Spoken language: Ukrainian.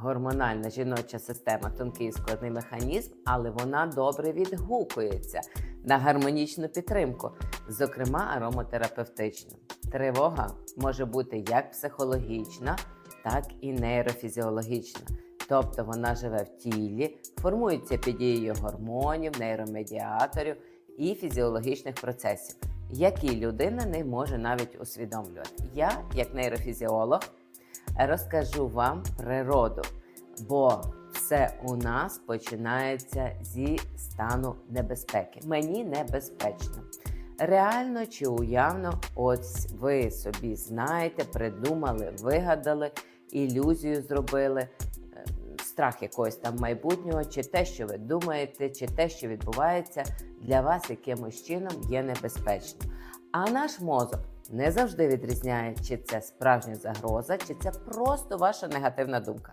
Гормональна жіноча система тонкий і складний механізм, але вона добре відгукується на гармонічну підтримку, зокрема аромотерапевтичну. Тривога може бути як психологічна, так і нейрофізіологічна. Тобто вона живе в тілі, формується під дією гормонів, нейромедіаторів і фізіологічних процесів, які людина не може навіть усвідомлювати. Я, як нейрофізіолог, розкажу вам природу, бо все у нас починається зі стану небезпеки. Мені небезпечно. Реально чи уявно, ось ви собі знаєте, придумали, вигадали, ілюзію зробили, е, страх якогось там майбутнього, чи те, що ви думаєте, чи те, що відбувається, для вас якимось чином є небезпечним. А наш мозок не завжди відрізняє, чи це справжня загроза, чи це просто ваша негативна думка.